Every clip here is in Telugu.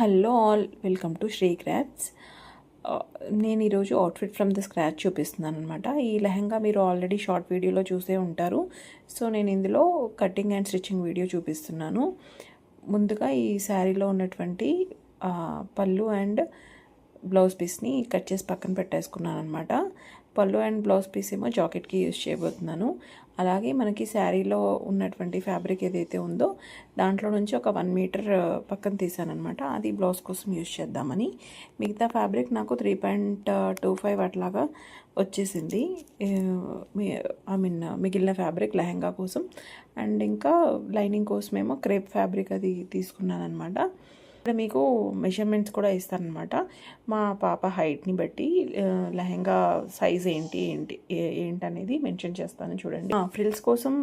Hello all welcome to Sri crafts. నేను ఈరోజు అవుట్ఫిట్ ఫ్రమ్ ద స్క్రాచ్ చూపిస్తున్నాను అనమాట ఈ లెహంగా మీరు ఆల్రెడీ షార్ట్ వీడియోలో చూసే ఉంటారు. సో నేను ఇందులో కటింగ్ అండ్ స్టిచ్చింగ్ వీడియో చూపిస్తున్నాను. ముందుగా ఈ శారీలో ఉన్నటువంటి పళ్ళు అండ్ బ్లౌజ్ పీస్ని కట్ చేసి పక్కన పెట్టేసుకున్నాను అనమాట పళ్ళు అండ్ బ్లౌజ్ పీస్ ఏమో జాకెట్కి యూజ్ చేయబోతున్నాను. అలాగే మనకి శారీలో ఉన్నటువంటి ఫ్యాబ్రిక్ ఏదైతే ఉందో దాంట్లో నుంచి ఒక వన్ మీటర్ పక్కన తీసాను అనమాట అది బ్లౌజ్ కోసం యూజ్ చేద్దామని. మిగతా ఫ్యాబ్రిక్ నాకు త్రీ పాయింట్ టూ ఫైవ్ అట్లాగా వచ్చేసింది. ఐ మీన్ మిగిలిన ఫ్యాబ్రిక్ లెహంగా కోసం. అండ్ ఇంకా లైనింగ్ కోసమేమో క్రేప్ ఫ్యాబ్రిక్ అది తీసుకున్నాను అనమాట ఇక్కడ మీకు మెజర్మెంట్స్ కూడా ఇస్తారనమాట మా పాప హైట్ని బట్టి లెహంగా సైజ్ ఏంటి ఏంటి ఏంటనేది మెన్షన్ చేస్తాను చూడండి. ఫ్రిల్స్ కోసం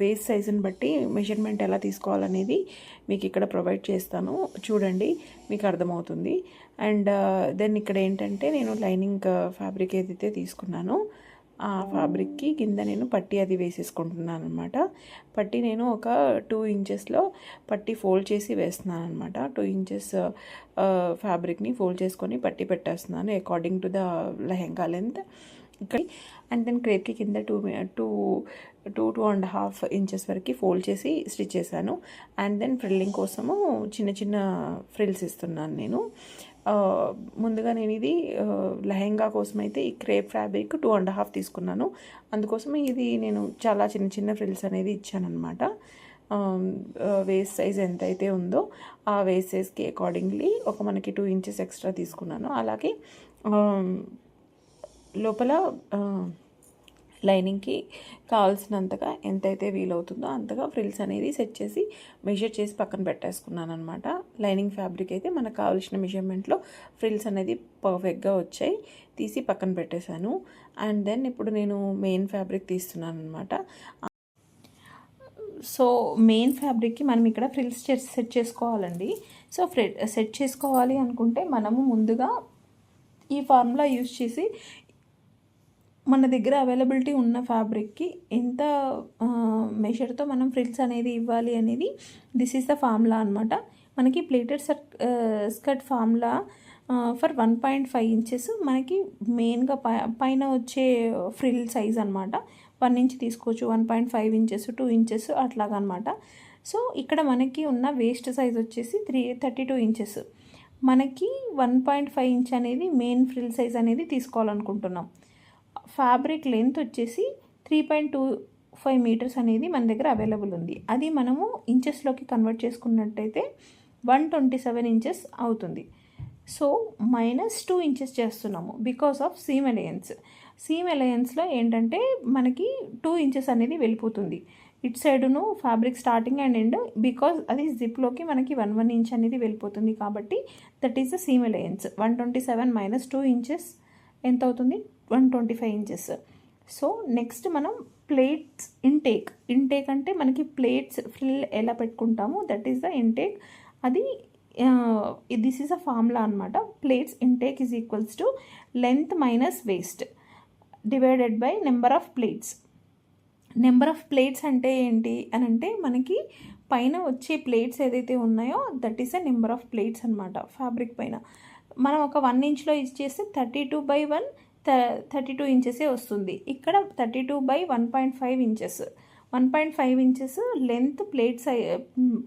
వేస్ట్ సైజుని బట్టి మెజర్మెంట్ ఎలా తీసుకోవాలనేది మీకు ఇక్కడ ప్రొవైడ్ చేస్తాను. చూడండి మీకు అర్థమవుతుంది. అండ్ దెన్ ఇక్కడ ఏంటంటే నేను లైనింగ్ ఫ్యాబ్రిక్ ఏదైతే తీసుకున్నానో ఆ ఫ్యాబ్రిక్కి కింద నేను పట్టి అది వేసేసుకుంటున్నాను అనమాట పట్టి నేను ఒక టూ ఇంచెస్లో పట్టి ఫోల్డ్ చేసి వేస్తున్నాను అనమాట టూ ఇంచెస్ ఫ్యాబ్రిక్ని ఫోల్డ్ చేసుకొని పట్టి పెట్టేస్తున్నాను according to the lehenga length ఇక్కడ అండ్ దెన్ క్రేప్కి కింద two two two two and half inches వరకు ఫోల్డ్ చేసి స్టిచ్ చేశాను. అండ్ దెన్ ఫ్రిల్లింగ్ కోసము చిన్న చిన్న ఫ్రిల్స్ ఇస్తున్నాను నేను. ముందుగా నేను ఇది లెహెంగా కోసం అయితే ఈ crepe fabric two and half తీసుకున్నాను. అందుకోసం ఇది నేను చాలా చిన్న చిన్న ఫ్రిల్స్ అనేది ఇచ్చానమాట వేస్ట్ సైజ్ ఎంత అయితే ఉందో ఆ వేస్ట్ సైజ్కి అకార్డింగ్లీ ఒక మనకి టూ ఇంచెస్ ఎక్స్ట్రా తీసుకున్నాను. అలాగే లోపల లైనింగ్కి కావాల్సినంతగా ఎంతైతే వీలవుతుందో అంతగా ఫ్రిల్స్ అనేది సెట్ చేసి మెజర్ చేసి పక్కన పెట్టేసుకున్నాను అనమాట లైనింగ్ ఫ్యాబ్రిక్ అయితే మనకు కావాల్సిన మెజర్మెంట్లో ఫ్రిల్స్ అనేది పర్ఫెక్ట్గా వచ్చాయి. తీసి పక్కన పెట్టేశాను. అండ్ దెన్ ఇప్పుడు నేను మెయిన్ ఫ్యాబ్రిక్ తీస్తున్నాను అనమాట సో మెయిన్ ఫ్యాబ్రిక్కి మనం ఇక్కడ ఫ్రిల్స్ సెట్ చేసుకోవాలండి. సో ఫ్రె సెట్ చేసుకోవాలి అనుకుంటే మనము ముందుగా ఈ ఫార్ములా యూజ్ చేసి మన దగ్గర అవైలబిలిటీ ఉన్న ఫ్యాబ్రిక్కి ఎంత మెషర్తో మనం ఫ్రిల్స్ అనేది ఇవ్వాలి అనేది దిస్ ఈస్ ద ఫార్ములా అనమాట మనకి pleated sir skirt formula for one point five inches మనకి మెయిన్గా పైన వచ్చే ఫ్రిల్ సైజ్ అనమాట వన్ ఇంచ్ తీసుకోవచ్చు one point five inches two inches అట్లాగనమాట so ఇక్కడ మనకి ఉన్న వేస్ట్ సైజ్ వచ్చేసి త్రీ థర్టీ టూ ఇంచెస్ మనకి వన్ పాయింట్ ఫైవ్ ఇంచ్ అనేది మెయిన్ ఫ్రిల్ సైజ్ అనేది తీసుకోవాలనుకుంటున్నాం. ఫ్యాబ్రిక్ లెంత్ వచ్చేసి three point two five metres అనేది మన దగ్గర అవైలబుల్ ఉంది. అది మనము ఇంచెస్లోకి కన్వర్ట్ చేసుకున్నట్టయితే వన్ ట్వంటీ సెవెన్ ఇంచెస్ అవుతుంది. సో మైనస్ టూ ఇంచెస్ చేస్తున్నాము because of seam allowance seam అలయన్స్లో ఏంటంటే మనకి టూ ఇంచెస్ అనేది వెళ్ళిపోతుంది. It సైడును fabric starting and end because అది జిప్లోకి మనకి వన్ వన్ ఇంచ్ అనేది వెళ్ళిపోతుంది కాబట్టి that is the seam allowance one twenty seven minus two inches ఎంత అవుతుంది? One twenty five inches. So next మనం ప్లేట్స్ ఇంటేక్ ఇంటేక్ అంటే మనకి ప్లేట్స్ ఫిల్ ఎలా పెట్టుకుంటామో దట్ ఈస్ ద ఇంటేక్ అది దిస్ ఈస్ అ ఫార్ములా అనమాట pleats intake is equals to length minus waist divided by number of pleats number of pleats అంటే ఏంటి అని అంటే మనకి పైన వచ్చే ప్లేట్స్ ఏదైతే ఉన్నాయో that is a number of pleats అనమాట ఫ్యాబ్రిక్ పైన. మనం ఒక వన్ ఇంచ్లో ఇచ్చేస్తే thirty two by one thirty two ఇంచెసే వస్తుంది. ఇక్కడ thirty two by one point five inches one point five inches length pleat Sye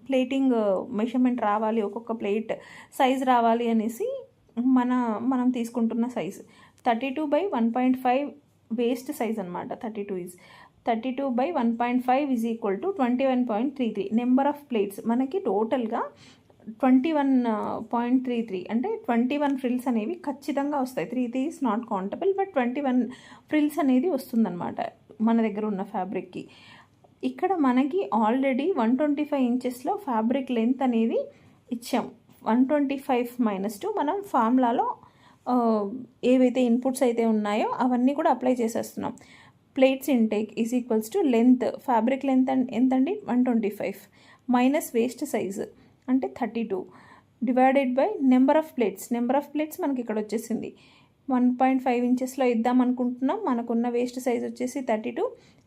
pleating measurement రావాలి ఒక్కొక్క ప్లేట్ సైజ్ రావాలి అనేసి మన మనం తీసుకుంటున్న size thirty two by one point five waist size అనమాట thirty two is thirty two by one point five is equal to twenty one point three three number of pleats మనకి టోటల్గా twenty one point three three అంటే ట్వంటీ వన్ ఫ్రిల్స్ అనేవి ఖచ్చితంగా వస్తాయి. Three three is not countable but twenty one frills అనేది వస్తుందన్నమాట మన దగ్గర ఉన్న ఫ్యాబ్రిక్కి ఇక్కడ మనకి ఆల్రెడీ వన్ ట్వంటీ ఫైవ్ ఇంచెస్లో ఫ్యాబ్రిక్ లెంత్ అనేది ఇచ్చాం. One twenty five minus two మనం ఫార్ములాలో uh, ఏవైతే ఇన్పుట్స్ అయితే ఉన్నాయో అవన్నీ కూడా అప్లై చేసేస్తున్నాం. Pleats intake is equals to length fabric length ఎంతండి? One twenty five minus waist size అంటే thirty two. Divided by number of pleats. Number of pleats మనకి ఇక్కడ వచ్చేసింది. వన్ పాయింట్ ఫైవ్ ఇంచెస్లో ఇద్దాం అనుకుంటున్నాం. మనకున్న వేస్ట్ సైజ్ వచ్చేసి thirty two.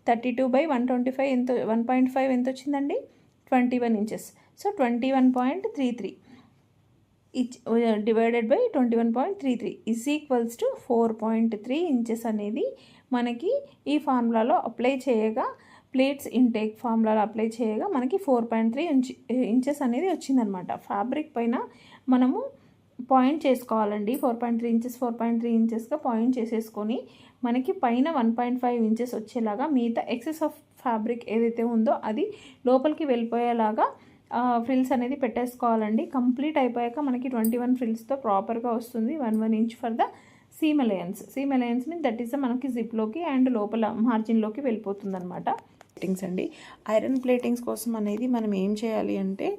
Thirty two by one twenty five ఎంత వన్ పాయింట్ ఫైవ్ ఎంత వచ్చిందండి? Twenty one inches. So twenty one point three three. Divided by twenty one point three three. Is equals to four point three inches అనేది మనకి ఈ ఫార్ములాలో అప్లై చేయగా ప్లేట్స్ ఇంటేక్ ఫార్ములాలు అప్లై చేయగా మనకి four point three inch inches అనేది వచ్చిందనమాట ఫ్యాబ్రిక్ పైన మనము పాయింట్ చేసుకోవాలండి. Four point three inches four point three ఇంచెస్గా point చేసేసుకొని మనకి పైన వన్ పాయింట్ ఫైవ్ ఇంచెస్ వచ్చేలాగా మిగతా ఎక్సెస్ ఆఫ్ ఫ్యాబ్రిక్ ఏదైతే ఉందో అది లోపలికి వెళ్ళిపోయేలాగా ఫ్రిల్స్ అనేది పెట్టేసుకోవాలండి. కంప్లీట్ అయిపోయాక మనకి ట్వంటీ వన్ ఫ్రిల్స్తో ప్రాపర్గా వస్తుంది. One one inch for the seam allowance. Seam allowance mean that is మనకి జిప్లోకి అండ్ లోపల మార్జిన్లోకి వెళ్ళిపోతుంది అనమాట ప్లేటింగ్స్ అండి. ఐరన్ ప్లేటింగ్స్ కోసం అనేది మనం ఏం చేయాలి అంటే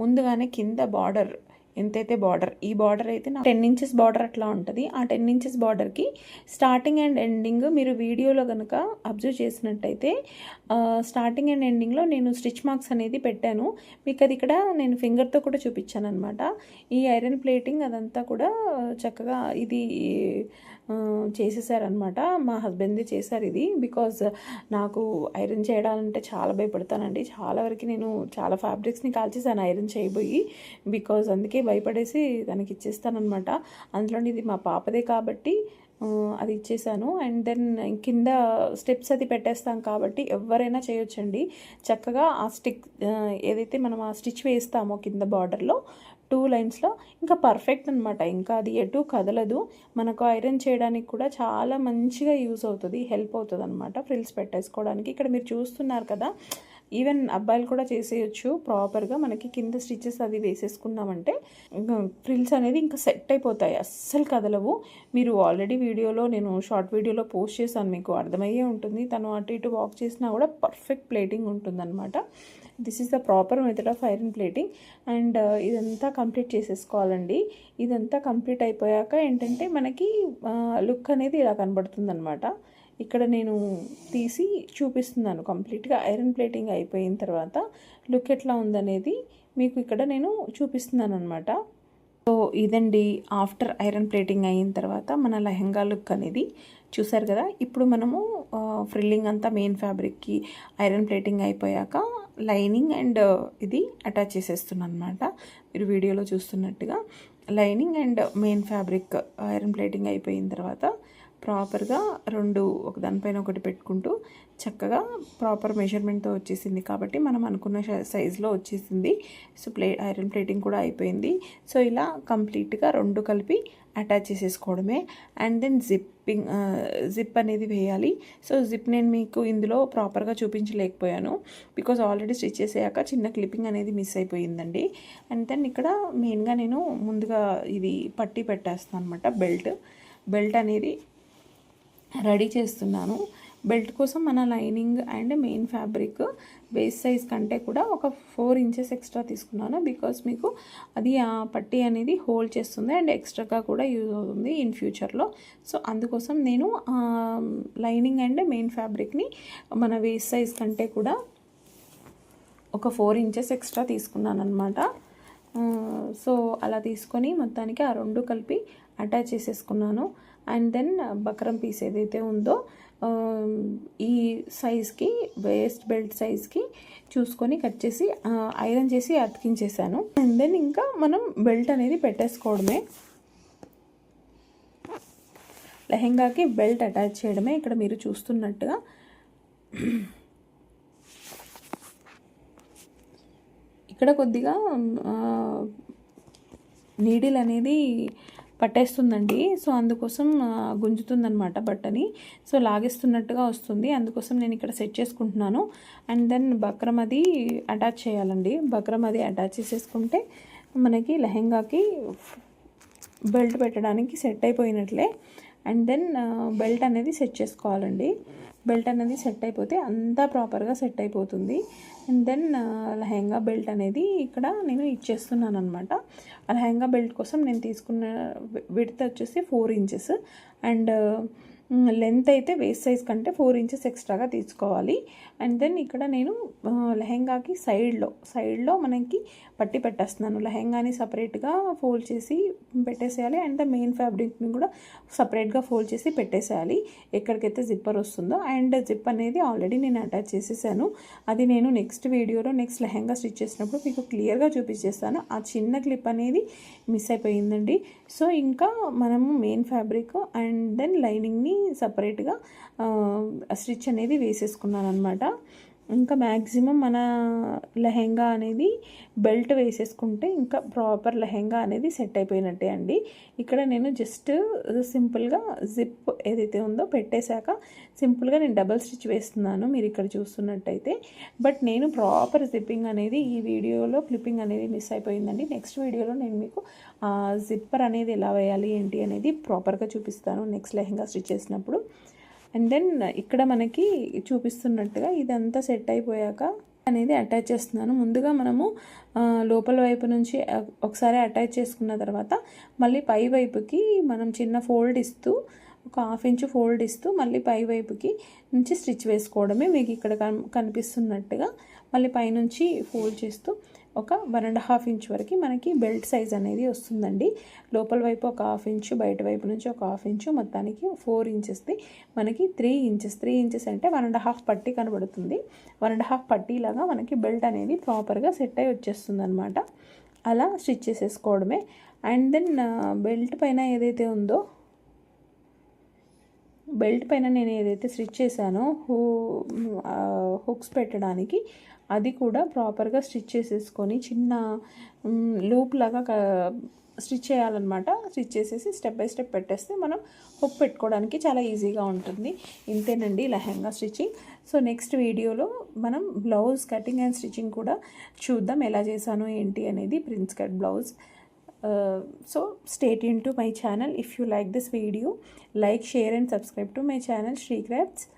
ముందుగానే కింద బార్డర్ ఎంతైతే బార్డర్ ఈ బార్డర్ అయితే టెన్ ఇంచెస్ బార్డర్ అట్లా ఉంటుంది. ఆ టెన్ ఇంచెస్ బార్డర్కి స్టార్టింగ్ అండ్ ఎండింగ్ మీరు వీడియోలో కనుక అబ్జర్వ్ చేసినట్టయితే స్టార్టింగ్ అండ్ ఎండింగ్లో నేను స్టిచ్ మార్క్స్ అనేది పెట్టాను. మీకు అది ఇక్కడ నేను ఫింగర్తో కూడా చూపించాను అనమాట ఈ ఐరన్ ప్లేటింగ్ అదంతా కూడా చక్కగా ఇది చేసేసారనమాట మా హస్బెండ్ది చేశారు ఇది. బికాజ్ నాకు ఐరన్ చేయడాలంటే చాలా భయపడతానండి. చాలా వరకు నేను చాలా ఫ్యాబ్రిక్స్ని కాల్చేసాను ఐరన్ చేయబోయి. బికాజ్ అందుకే భయపడేసి దానికి ఇచ్చేస్తానమాట అందులో ఇది మా పాపదే కాబట్టి అది ఇచ్చేసాను. అండ్ దెన్ కింద స్టెప్స్ అది పెట్టేస్తాం కాబట్టి ఎవరైనా చేయొచ్చండి. చక్కగా ఆ స్టిక్ ఏదైతే మనం ఆ స్టిచ్ వేస్తామో కింద బార్డర్లో టూ లైన్స్లో ఇంకా పర్ఫెక్ట్ అనమాట ఇంకా అది ఎటు కదలదు. మనకు ఐరన్ చేయడానికి కూడా చాలా మంచిగా యూస్ అవుతుంది హెల్ప్ అవుతుంది అనమాట ఫ్రిల్స్ పెట్టేసుకోవడానికి. ఇక్కడ మీరు చూస్తున్నారు కదా ఈవెన్ అబ్బాయిలు కూడా చేసేయచ్చు ప్రాపర్గా. మనకి కింద స్టిచెస్ అది వేసేసుకున్నామంటే ఫ్రిల్స్ అనేది ఇంకా సెట్ అయిపోతాయి. అస్సలు కదలవు. మీరు ఆల్రెడీ వీడియోలో నేను షార్ట్ వీడియోలో పోస్ట్ చేశాను మీకు అర్థమయ్యే ఉంటుంది. తను అటు ఇటు వాక్ చేసినా కూడా పర్ఫెక్ట్ ప్లేటింగ్ ఉంటుందన్నమాట. This is the proper method of iron pleating and uh, ఇదంతా కంప్లీట్ చేసేసుకోవాలండి. ఇదంతా కంప్లీట్ అయిపోయాక ఏంటంటే మనకి uh, లుక్ అనేది ఇలా కనబడుతుంది అనమాట ఇక్కడ నేను తీసి చూపిస్తున్నాను కంప్లీట్గా. ఐరన్ ప్లేటింగ్ అయిపోయిన తర్వాత లుక్ ఎట్లా ఉందనేది మీకు ఇక్కడ నేను చూపిస్తున్నాను అనమాట సో ఇదండి ఆఫ్టర్ ఐరన్ ప్లేటింగ్ అయిన తర్వాత మన లెహంగా లుక్ అనేది. చూసారు కదా ఇప్పుడు మనము uh, ఫ్రిల్లింగ్ అంతా మెయిన్ ఫ్యాబ్రిక్కి ఐరన్ ప్లేటింగ్ అయిపోయాక లైనింగ్ అండ్ uh, ఇది అటాచ్ చేసేస్తున్నాను అనమాట మీరు వీడియోలో చూస్తున్నట్టుగా lining and main fabric uh, iron pleating అయిపోయిన తర్వాత ప్రాపర్గా రెండు ఒక దానిపైన ఒకటి పెట్టుకుంటూ చక్కగా ప్రాపర్ మెజర్మెంట్తో వచ్చేసింది. కాబట్టి మనం అనుకున్న సైజులో వచ్చేసింది. సో ప్లే ఐరన్ ప్లేటింగ్ కూడా అయిపోయింది. సో ఇలా కంప్లీట్గా రెండు కలిపి అటాచ్ చేసేసుకోవడమే. అండ్ దెన్ జిప్పింగ్ జిప్ అనేది వేయాలి. సో జిప్ నేను మీకు ఇందులో ప్రాపర్గా చూపించలేకపోయాను. బికాజ్ ఆల్రెడీ స్టిచ్ చేసాక చిన్న క్లిప్పింగ్ అనేది మిస్ అయిపోయిందండి. అండ్ దెన్ ఇక్కడ మెయిన్గా నేను ముందుగా ఇది పట్టి పెట్టేస్తాను అనమాట బెల్ట్ బెల్ట్ అనేది రెడీ చేస్తున్నాను. బెల్ట్ కోసం మన lining and main fabric base size కంటే కూడా ఒక ఫోర్ ఇంచెస్ ఎక్స్ట్రా తీసుకున్నాను బికాస్ మీకు అది ఆ పట్టి అనేది హోల్డ్ చేస్తుంది అండ్ ఎక్స్ట్రాగా కూడా యూజ్ అవుతుంది ఇన్ ఫ్యూచర్లో. సో అందుకోసం నేను లైనింగ్ అండ్ మెయిన్ ఫ్యాబ్రిక్ని మన వేస్ట్ సైజ్ కంటే కూడా ఒక ఫోర్ ఇంచెస్ ఎక్స్ట్రా తీసుకున్నాను అనమాట సో అలా తీసుకొని మొత్తానికి ఆ రెండు కలిపి అటాచ్ చేసేసుకున్నాను. అండ్ దెన్ బక్రం పీస్ ఏదైతే ఉందో ఈ సైజ్కి వేస్ట్ బెల్ట్ సైజ్కి చూసుకొని కట్ చేసి ఐరన్ చేసి అతికించేసాను. అండ్ దెన్ ఇంకా మనం బెల్ట్ అనేది పెట్టేసుకోవడమే. లెహెంగాకి బెల్ట్ అటాచ్ చేయడమే ఇక్కడ మీరు చూస్తున్నట్టుగా. ఇక్కడ కొద్దిగా నీడిల్ అనేది పట్టేస్తుందండి. సో అందుకోసం గుంజుతుందనమాట బట్టని. సో లాగేస్తున్నట్టుగా వస్తుంది. అందుకోసం నేను ఇక్కడ సెట్ చేసుకుంటున్నాను. అండ్ దెన్ బక్రం అది అటాచ్ చేయాలండి. బక్రం అది అటాచ్ చేసేసుకుంటే మనకి లెహెంగాకి బెల్ట్ పెట్టడానికి సెట్ అయిపోయినట్లే. అండ్ దెన్ బెల్ట్ అనేది సెట్ చేసుకోవాలండి. బెల్ట్ అనేది సెట్ అయిపోతే అంతా ప్రాపర్గా సెట్ అయిపోతుంది. అండ్ దెన్ లెహెంగా బెల్ట్ అనేది ఇక్కడ నేను ఇచ్చేస్తున్నాను అనమాట లెహెంగా బెల్ట్ కోసం నేను తీసుకున్న విడత వచ్చేసి ఫోర్ ఇంచెస్. అండ్ లెంత్ అయితే వేస్ట్ సైజ్ కంటే ఫోర్ ఇంచెస్ ఎక్స్ట్రాగా తీసుకోవాలి. అండ్ దెన్ ఇక్కడ నేను లెహెంగాకి సైడ్లో సైడ్లో మనకి పట్టి పెట్టేస్తున్నాను. లెహెంగాని సపరేట్గా ఫోల్డ్ చేసి పెట్టేసేయాలి. అండ్ ద మెయిన్ ఫ్యాబ్రిక్ని కూడా సపరేట్గా ఫోల్డ్ చేసి పెట్టేసేయాలి. ఎక్కడికైతే జిప్పర్ వస్తుందో. అండ్ జిప్ అనేది ఆల్రెడీ నేను అటాచ్ చేసేసాను. అది నేను నెక్స్ట్ వీడియోలో నెక్స్ట్ లెహెంగా స్టిచ్ చేసినప్పుడు మీకు క్లియర్గా చూపించేస్తాను. ఆ చిన్న క్లిప్ అనేది మిస్ అయిపోయిందండి. సో ఇంకా మనము మెయిన్ ఫ్యాబ్రిక్ అండ్ దెన్ లైనింగ్ని సపరేట్గా స్టిచ్ అనేది వేసేసుకున్నాను అనమాట ఇంకా మ్యాక్సిమం మన లెహెంగా అనేది బెల్ట్ వేసేసుకుంటే ఇంకా ప్రాపర్ లెహెంగా అనేది సెట్ అయిపోయినట్టే అండి. ఇక్కడ నేను జస్ట్ సింపుల్గా జిప్ ఏదైతే ఉందో పెట్టేశాక సింపుల్గా నేను డబల్ స్టిచ్ వేస్తున్నాను మీరు ఇక్కడ చూస్తున్నట్టయితే. బట్ నేను ప్రాపర్ జిప్పింగ్ అనేది ఈ వీడియోలో క్లిప్పింగ్ అనేది మిస్ అయిపోయిందండి. నెక్స్ట్ వీడియోలో నేను మీకు జిప్పర్ అనేది ఎలా వేయాలి ఏంటి అనేది ప్రాపర్గా చూపిస్తాను. నెక్స్ట్ లెహెంగా స్టిచ్ చేసినప్పుడు. అండ్ దెన్ ఇక్కడ మనకి చూపిస్తున్నట్టుగా ఇదంతా సెట్ అయిపోయాక అనేది అటాచ్ చేస్తున్నాను. ముందుగా మనము లోపల వైపు నుంచి ఒకసారి అటాచ్ చేసుకున్న తర్వాత మళ్ళీ పై వైపుకి మనం చిన్న ఫోల్డ్ ఇస్తూ ఒక హాఫ్ ఇంచ్ ఫోల్డ్ ఇస్తూ మళ్ళీ పై వైపుకి నుంచి స్టిచ్ వేసుకోవడమే మీకు ఇక్కడ కన్ కనిపిస్తున్నట్టుగా మళ్ళీ పైనుంచి ఫోల్డ్ చేస్తూ ఒక వన్ అండ్ హాఫ్ ఇంచ్ వరకు మనకి బెల్ట్ సైజ్ అనేది వస్తుందండి. లోపల వైపు ఒక హాఫ్ ఇంచు బయట వైపు నుంచి ఒక హాఫ్ ఇంచు మొత్తానికి ఫోర్ ఇంచెస్ది మనకి త్రీ ఇంచెస్ త్రీ ఇంచెస్ అంటే వన్ అండ్ హాఫ్ పట్టీ కనబడుతుంది. వన్ అండ్ హాఫ్ పట్టీలాగా మనకి బెల్ట్ అనేది ప్రాపర్గా సెట్ అయి వచ్చేస్తుంది అనమాట అలా స్టిచ్ చేసేసుకోవడమే. అండ్ దెన్ బెల్ట్ పైన ఏదైతే ఉందో బెల్ట్ పైన నేను ఏదైతే స్టిచ్ చేశానో హూ హుక్స్ పెట్టడానికి అది కూడా ప్రాపర్గా స్టిచ్ చేసేసుకొని చిన్న లూప్ లాగా స్టిచ్ చేయాలన్నమాట. స్టిచ్ చేసేసి స్టెప్ బై స్టెప్ పెట్టేస్తే మనం హుక్ పెట్టుకోవడానికి చాలా ఈజీగా ఉంటుంది. ఇంతేనండి లెహెంగా స్టిచ్చింగ్. సో నెక్స్ట్ వీడియోలో మనం బ్లౌజ్ కటింగ్ అండ్ స్టిచ్చింగ్ కూడా చూద్దాం. ఎలా చేశాను ఏంటి అనేది prince cut blouse. So state in to my channel if you like this video like share and subscribe to my channel channel